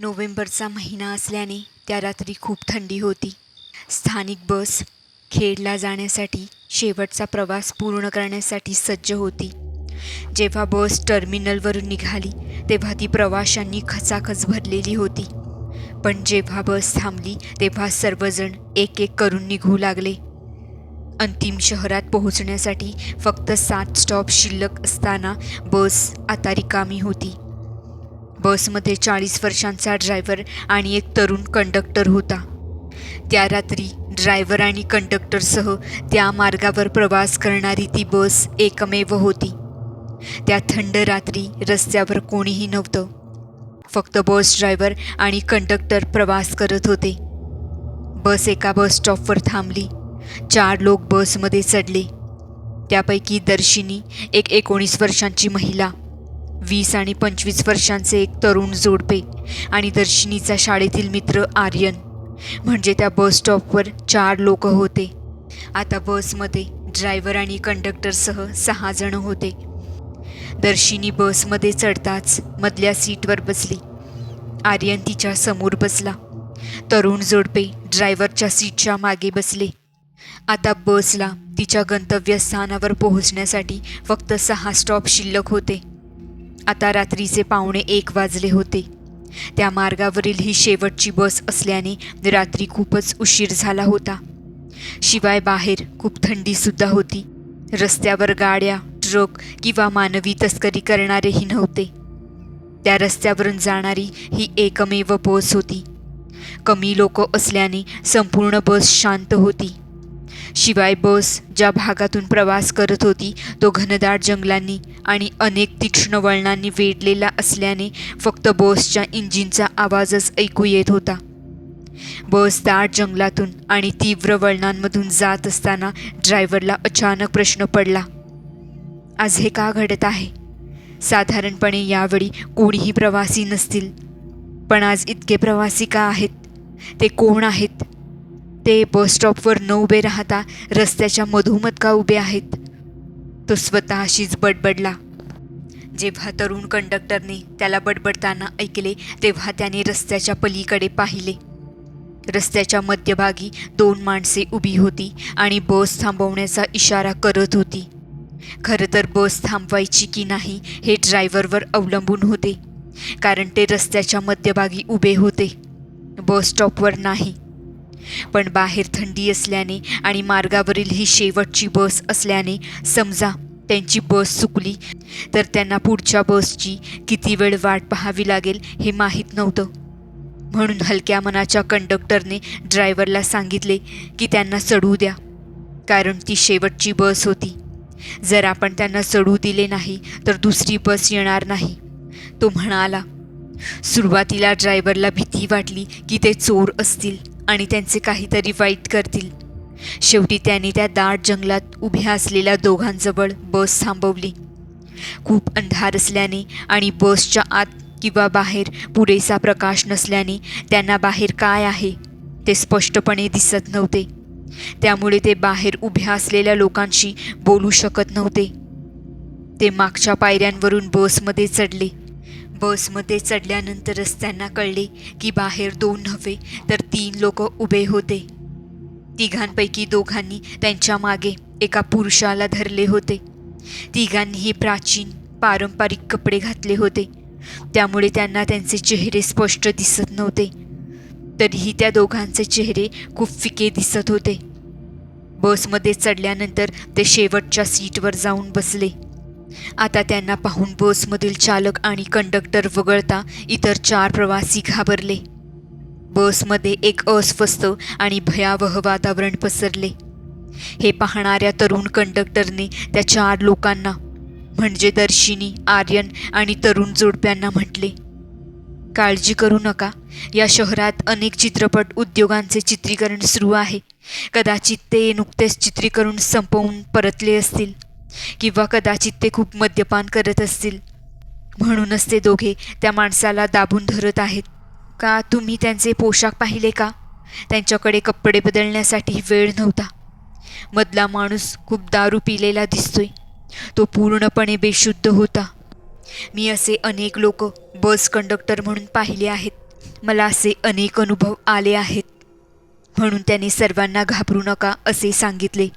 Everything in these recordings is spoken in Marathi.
नोव्हेंबरचा महिना असल्याने त्या रात्री खूप थंडी होती. स्थानिक बस खेडला जाण्यासाठी शेवटचा प्रवास पूर्ण करण्यासाठी सज्ज होती. जेव्हा बस टर्मिनलवरून निघाली तेव्हा ती प्रवाशांनी खचाखच भरलेली होती. पण जेव्हा बस थांबली तेव्हा सर्वजण एक एक करून निघू लागले. अंतिम शहरात पोहोचण्यासाठी फक्त सात स्टॉप शिल्लक असताना बस आता रिकामी होती. बसमध्ये चाळीस वर्षांचा ड्रायव्हर आणि एक तरुण कंडक्टर होता. त्या रात्री ड्रायव्हर आणि कंडक्टरसह त्या मार्गावर प्रवास करणारी ती बस एकमेव होती. त्या थंड रात्री रस्त्यावर कोणीही नव्हतं. फक्त बस ड्रायव्हर आणि कंडक्टर प्रवास करत होते. बस एका बस स्टॉपवर थांबली. चार लोक बसमध्ये चढले. त्यापैकी दर्शिनी एक एकोणीस वर्षांची महिला वीस आणि पंचवीस वर्षांचे एक तरुण जोडपे आणि दर्शिनीचा शाळेतील मित्र आर्यन. म्हणजे त्या बस स्टॉपवर चार लोक होते. आता बसमध्ये ड्रायव्हर आणि कंडक्टरसह सहा जण होते. दर्शिनी बसमध्ये चढताच मधल्या सीटवर बसली. आर्यन तिच्या समोर बसला. तरुण जोडपे ड्रायव्हरच्या सीटच्या मागे बसले. आता बसला तिच्या गंतव्यस्थानावर पोहोचण्यासाठी फक्त सहा स्टॉप शिल्लक होते. आता रात्रीचे पावणे एक वाजले होते. त्या मार्गावरील ही शेवटची बस असल्याने रात्री खूपच उशीर झाला होता. शिवाय बाहेर खूप थंडीसुद्धा होती. रस्त्यावर गाड्या ट्रक किंवा मानवी तस्करी करणारेही नव्हते. त्या रस्त्यावरून जाणारी ही एकमेव बस होती. कमी लोक असल्याने संपूर्ण बस शांत होती. शिवाय बस ज्या भागातून प्रवास करत होती तो घनदाट जंगलांनी आणि अनेक तीक्ष्ण वळणांनी वेढलेला असल्याने फक्त बसच्या इंजिनचा आवाजच ऐकू येत होता. बस दाट जंगलातून आणि तीव्र वळणांमधून जात असताना ड्रायव्हरला अचानक प्रश्न पडला आज हे का घडत आहे? साधारणपणे यावेळी कोणीही प्रवासी नसतील. पण आज इतके प्रवासी का आहेत? ते कोण आहेत? ते बस स्टॉपवर न उभे राहता रस्त्याच्या मधोमध का उभे आहेत. तो स्वतःशीच बडबडला. जेव्हा तरुण कंडक्टरने त्याला बडबडताना ऐकले तेव्हा त्याने रस्त्याच्या पलीकडे पाहिले. रस्त्याच्या मध्यभागी दोन माणसे उभी होती आणि बस थांबवण्याचा इशारा करत होती. खरं तर बस थांबवायची की नाही हे ड्रायव्हरवर अवलंबून होते. कारण ते रस्त्याच्या मध्यभागी उभे होते. बस स्टॉपवर नाही. पण बाहेर थंडी असल्याने आणि मार्गावरील ही शेवटची बस असल्याने समजा त्यांची बस चुकली तर त्यांना पुढच्या बसची किती वेळ वाट पाहावी लागेल हे माहीत नव्हतं. म्हणून हलक्या मनाच्या कंडक्टरने ड्रायव्हरला सांगितले की त्यांना चढू द्या कारण ती शेवटची बस होती. जर आपण त्यांना चढू दिले नाही तर दुसरी बस येणार नाही. तो म्हणाला सुरुवातीला ड्रायव्हरला भीती वाटली की ते चोर असतील. आणि त्यांचे काहीतरी वाईट करतील. शेवटी त्याने त्या दाट जंगलात उभ्या असलेल्या दोघांजवळ बस थांबवली. खूप अंधार असल्याने आणि बसच्या आत किंवा बाहेर पुरेसा प्रकाश नसल्याने त्यांना बाहेर काय आहे ते स्पष्टपणे दिसत नव्हते. त्यामुळे ते बाहेर उभ्या असलेल्या लोकांशी बोलू शकत नव्हते. ते मागच्या पायऱ्यांवरून बसमध्ये चढले. बसमध्ये चढल्यानंतरच त्यांना कळले की बाहेर दोन नव्हे तर तीन लोक उभे होते. तिघांपैकी दोघांनी त्यांच्या मागे एका पुरुषाला धरले होते. तिघांनीही प्राचीन पारंपरिक कपडे घातले होते. त्यामुळे त्यांना त्यांचे चेहरे स्पष्ट दिसत नव्हते. तरीही त्या दोघांचे चेहरे खूप फिके दिसत होते. बसमध्ये चढल्यानंतर ते शेवटच्या सीटवर जाऊन बसले. आता त्यांना पाहून बसमधील चालक आणि कंडक्टर वगळता इतर चार प्रवासी घाबरले. बसमध्ये एक अस्वस्थ आणि भयावह वातावरण पसरले. हे पाहणाऱ्या तरुण कंडक्टरने त्या चार लोकांना म्हणजे दर्शिनी आर्यन आणि तरुण जोडप्यांना म्हटले काळजी करू नका. या शहरात अनेक चित्रपट उद्योगांचे चित्रीकरण सुरू आहे. कदाचित ते नुकतेच चित्रीकरण संपवून परतले असतील. किंवा कदाचित ते खूप मद्यपान करत असतील. म्हणूनच ते दोघे त्या माणसाला दाबून धरत आहेत. का तुम्ही त्यांचे पोशाख पाहिले का? त्यांच्याकडे कपडे बदलण्यासाठी वेळ नव्हता. मधला माणूस खूप दारू पिलेला दिसतोय. तो पूर्णपणे बेशुद्ध होता. मी असे अनेक लोक बस कंडक्टर म्हणून पाहिले आहेत. मला असे अनेक अनुभव आले आहेत. म्हणून त्याने सर्वांना घाबरू नका असे सांगितले.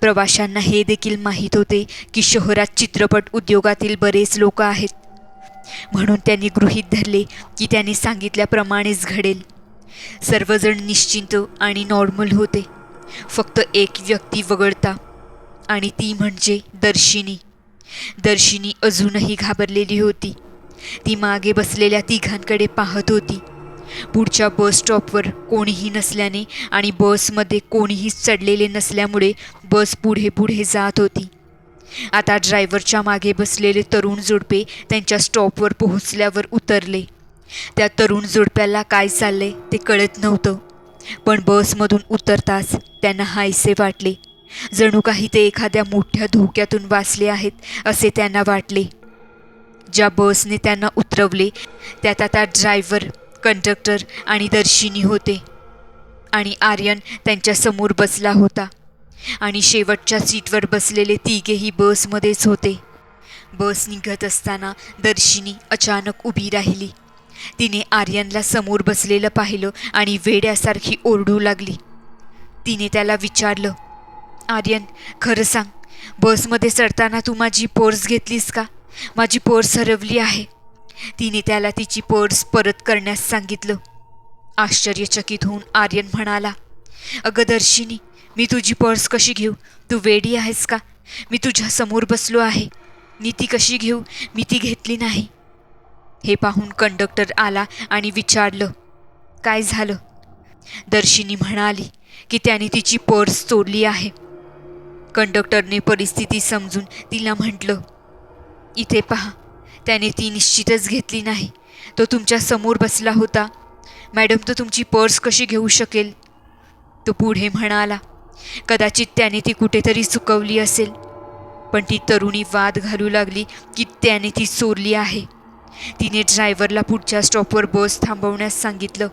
प्रवाशांना हे देखील माहीत होते की शहरात चित्रपट उद्योगातील बरेच लोक आहेत. म्हणून त्यांनी गृहीत धरले की त्यांनी सांगितल्याप्रमाणेच घडेल. सर्वजण निश्चिंत आणि नॉर्मल होते. फक्त एक व्यक्ती वगळता आणि ती म्हणजे दर्शिनी. दर्शिनी अजूनही घाबरलेली होती. ती मागे बसलेल्या तिघांकडे पाहत होती. पुढच्या बस स्टॉपवर कोणीही नसल्याने आणि बसमध्ये कोणीही चढलेले नसल्यामुळे बस पुढे पुढे जात होती. आता ड्रायव्हरच्या मागे बसलेले तरुण जोडपे त्यांच्या स्टॉपवर पोहोचल्यावर उतरले. त्या तरुण जोडप्याला काय चाललंय ते कळत नव्हतं. पण बसमधून उतरताच त्यांना हायसे वाटले. जणू काही ते एखाद्या मोठ्या धोक्यातून वाचले आहेत असे त्यांना वाटले. ज्या बसने त्यांना उतरवले त्यात आता ड्रायव्हर कंडक्टर आणि दर्शिनी होते. आणि आर्यन त्यांच्यासमोर बसला होता. आणि शेवटच्या सीटवर बसलेले तिघेही बसमध्येच होते. बस निघत असताना दर्शिनी अचानक उभी राहिली. तिने आर्यनला समोर बसलेलं पाहिलं आणि वेड्यासारखी ओरडू लागली. तिने त्याला विचारलं आर्यन खरं सांग बसमध्ये चढताना तू माझी पर्स घेतलीस का? माझी पर्स हरवली आहे. तिने त्याला तिची पर्स परत करण्यास सांगितलं. आश्चर्यचकित होऊन आर्यन म्हणाला अगं दर्शिनी मी तुझी पर्स कशी घेऊ? तू वेडी आहेस का? मी तुझ्या समोर बसलो आहे. मी ती कशी घेऊ? मी ती घेतली नाही. हे पाहून कंडक्टर आला आणि विचारलं काय झालं? दर्शिनी म्हणाली की त्याने तिची पर्स चोरली आहे. कंडक्टरने परिस्थिती समजून तिला म्हटलं इथे पहा त्याने ती निश्चितच घेतली नाही. तो तुमच्यासमोर बसला होता. मॅडम तो तुमची पर्स कशी घेऊ शकेल? तो पुढे म्हणाला कदाचित त्याने ती कुठेतरी चुकवली असेल. पण ती तरुणी वाद घालू लागली की त्याने ती चोरली आहे. तिने ड्रायव्हरला पुढच्या स्टॉपवर बस थांबवण्यास सांगितलं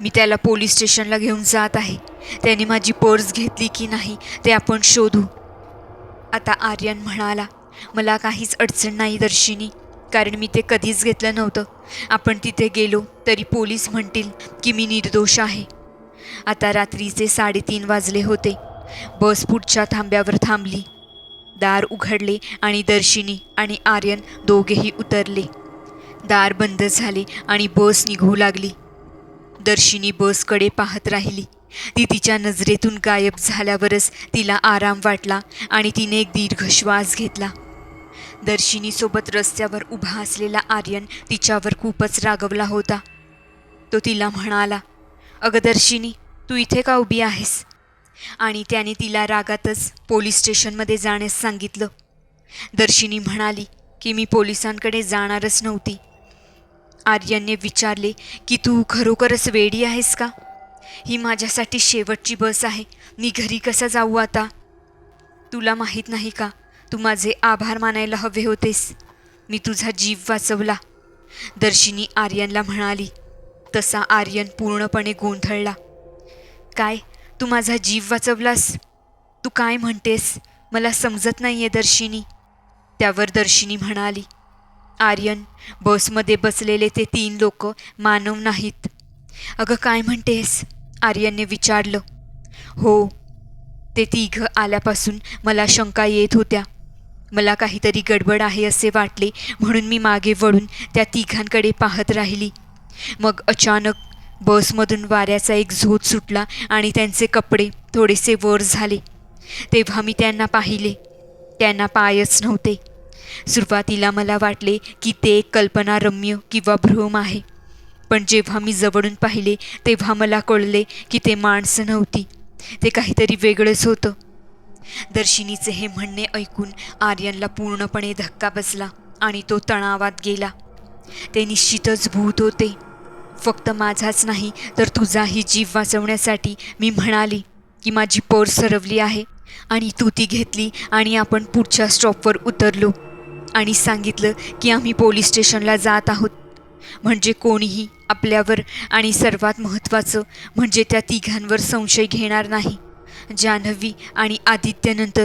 मी त्याला पोलीस स्टेशनला घेऊन जात आहे. त्याने माझी पर्स घेतली की नाही ते आपण शोधू. आता आर्यन म्हणाला मला काहीच अडचण नाही दर्शिनी. कारण मी ते कधीच घेतलं नव्हतं. आपण तिथे गेलो तरी पोलीस म्हणतील की मी निर्दोष आहे. आता रात्रीचे साडेतीन वाजले होते. बस पुढच्या थांब्यावर थांबली. दार उघडले आणि दर्शिनी आणि आर्यन दोघेही उतरले. दार बंद झाले आणि बस निघू लागली. दर्शिनी बसकडे पाहत राहिली. ती तिच्या नजरेतून गायब झाल्यावरच तिला आराम वाटला आणि तिने एक दीर्घ श्वास घेतला. दर्शिनीसोबत रस्त्यावर उभा असलेला आर्यन तिच्यावर खूपच रागवला होता. तो तिला म्हणाला अगं दर्शिनी तू इथे का उभी आहेस? आणि त्याने तिला रागातच पोलीस स्टेशनमध्ये जाण्यास सांगितलं. दर्शिनी म्हणाली की मी पोलिसांकडे जाणारच नव्हती. आर्यनने विचारले की तू खरोखरच वेडी आहेस का? ही माझ्यासाठी शेवटची बस आहे. मी घरी कसा जाऊ आता? तुला माहीत नाही का? तू माझे आभार मानायला हवे होतेस. मी तुझा जीव वाचवला. दर्शिनी आर्यनला म्हणाली तसा आर्यन पूर्णपणे गोंधळला. काय? तू माझा जीव वाचवलास? तू काय म्हणतेस? मला समजत नाही आहे दर्शिनी. त्यावर दर्शिनी म्हणाली आर्यन बसमध्ये बसलेले ते तीन लोक मानव नाहीत. अगं काय म्हणतेस? आर्यनने विचारलं. हो ते तिघं आल्यापासून मला शंका येत होत्या. मला काहीतरी गडबड आहे असे वाटले म्हणून मी मागे वळून त्या तिघांकडे पाहत राहिली. मग अचानक बसमधून वाऱ्याचा एक झोत सुटला आणि त्यांचे कपडे थोडेसे वर झाले. तेव्हा मी त्यांना पाहिले. त्यांना पायच नव्हते. सुरुवातीला मला वाटले की ते एक कल्पनारम्य किंवा भ्रम आहे. पण जेव्हा मी जवळून पाहिले तेव्हा मला कळले की ते माणसं नव्हती. ते काहीतरी वेगळंच होतं. दर्शिनीचे हे म्हणणे ऐकून आर्यनला पूर्णपणे धक्का बसला आणि तो तणावात गेला. ते निश्चितच भूत होते. फक्त माझाच नाही तर तुझाही जीव वाचवण्यासाठी मी म्हणाली की माझी पर्स हरवली आहे आणि तू ती घेतली आणि आपण पुढच्या स्टॉपवर उतरलो आणि सांगितलं की आम्ही पोलीस स्टेशनला जात आहोत. म्हणजे कोणीही आपल्यावर आणि सर्वात महत्त्वाचं म्हणजे त्या तिघांवर संशय घेणार नाही. जान्हवी आणि आदित्यनंतर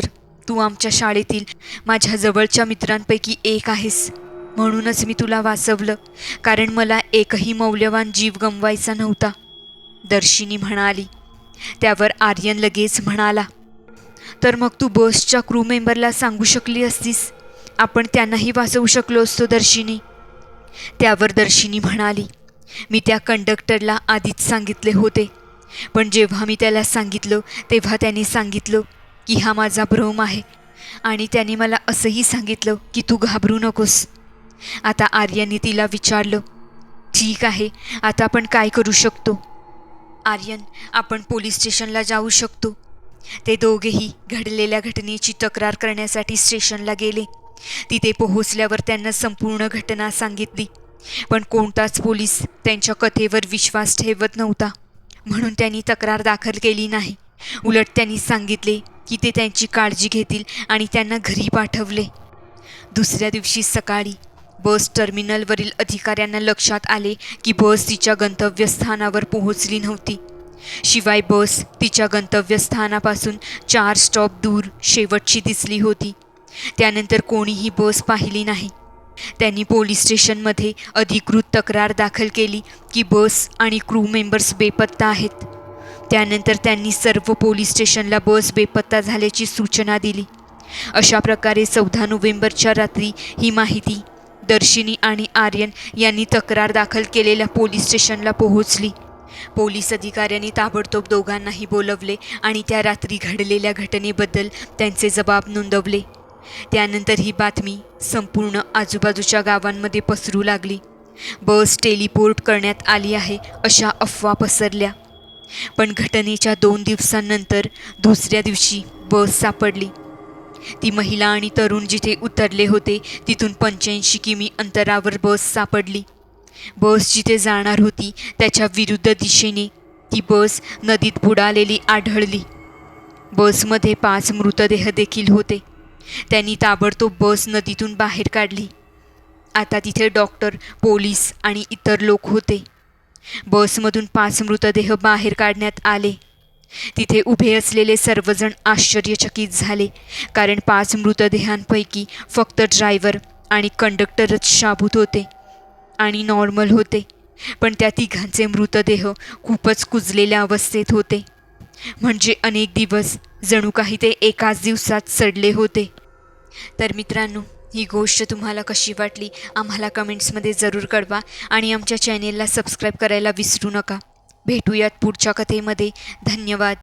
तू आमच्या शाळेतील माझ्या जवळच्या मित्रांपैकी एक आहेस. म्हणूनच मी तुला वाचवलं कारण मला एकही मौल्यवान जीव गमवायचा नव्हता. दर्शिनी म्हणाली त्यावर आर्यन लगेच म्हणाला तर मग तू बसच्या क्रू मेंबरला सांगू शकली असतीस? आपण त्यांनाही वाचवू शकलो असतो दर्शिनी. त्यावर दर्शिनी म्हणाली मी त्या कंडक्टरला आधीच सांगितले होते. पण जेव्हा मी त्याला सांगितलं तेव्हा त्याने सांगितलं की हा माझा भ्रम आहे. आणि त्याने मला असंही सांगितलं की तू घाबरू नकोस. आता आर्यने तिला विचारलं ठीक आहे आता आपण काय करू शकतो? आर्यन आपण पोलीस स्टेशनला जाऊ शकतो. ते दोघेही घडलेल्या घटनेची तक्रार करण्यासाठी स्टेशनला गेले. तिथे पोहोचल्यावर त्यांना संपूर्ण घटना सांगितली. पण कोणताच पोलीस त्यांच्या कथेवर विश्वास ठेवत नव्हता. म्हणून त्यांनी तक्रार दाखल केली नाही. उलट त्यांनी सांगितले की ते त्यांची काळजी घेतील आणि त्यांना घरी पाठवले. दुसऱ्या दिवशी सकाळी बस टर्मिनलवरील अधिकाऱ्यांना लक्षात आले की बस तिच्या गंतव्यस्थानावर पोहोचली नव्हती. शिवाय बस तिच्या गंतव्यस्थानापासून चार स्टॉप दूर शेवटची दिसली होती. त्यानंतर कोणीही बस पाहिली नाही. त्यांनी पोलीस स्टेशनमध्ये अधिकृत तक्रार दाखल केली की बस आणि क्रू मेंबर्स बेपत्ता आहेत. त्यानंतर त्यांनी सर्व पोलीस स्टेशनला बस बेपत्ता झाल्याची सूचना दिली. अशा प्रकारे चौदा नोव्हेंबरच्या रात्री ही माहिती दर्शिनी आणि आर्यन यांनी तक्रार दाखल केलेल्या पोलीस स्टेशनला पोहोचली. पोलीस अधिकाऱ्यांनी ताबडतोब दोघांनाही बोलवले आणि त्या रात्री घडलेल्या घटनेबद्दल त्यांचे जबाब नोंदवले. त्यानंतर ही बातमी संपूर्ण आजूबाजूच्या गावांमध्ये पसरू लागली. बस टेलिपोर्ट करण्यात आली आहे अशा अफवा पसरल्या. पण घटनेच्या दोन दिवसांनंतर दुसऱ्या दिवशी बस सापडली. ती महिला आणि तरुण जिथे उतरले होते तिथून पंच्याऐंशी किमी अंतरावर बस सापडली. बस जिथे जाणार होती त्याच्या विरुद्ध दिशेने ती बस नदीत बुडालेली आढळली. बसमध्ये पाच मृतदेह देखील होते. त्यांनी ताबडतोब बस नदीतून बाहेर काढली. आता तिथे डॉक्टर पोलीस आणि इतर लोक होते. बसमधून पाच मृतदेह बाहेर काढण्यात आले. तिथे उभे असलेले सर्वजण आश्चर्यचकित झाले कारण पाच मृतदेहांपैकी फक्त ड्रायव्हर आणि कंडक्टरच शाबूत होते आणि नॉर्मल होते. पण त्या तिघांचे मृतदेह खूपच कुजलेल्या अवस्थेत होते. म्हणजे अनेक दिवस जणू काही ते एकाच दिवसात चढले होते. तर मित्रांनो ही गोष्ट तुम्हाला कशी वाटली आम्हाला कमेंट्समध्ये जरूर कळवा आणि आमच्या चॅनेलला सबस्क्राईब करायला विसरू नका. भेटूयात पुढच्या कथेमध्ये. धन्यवाद.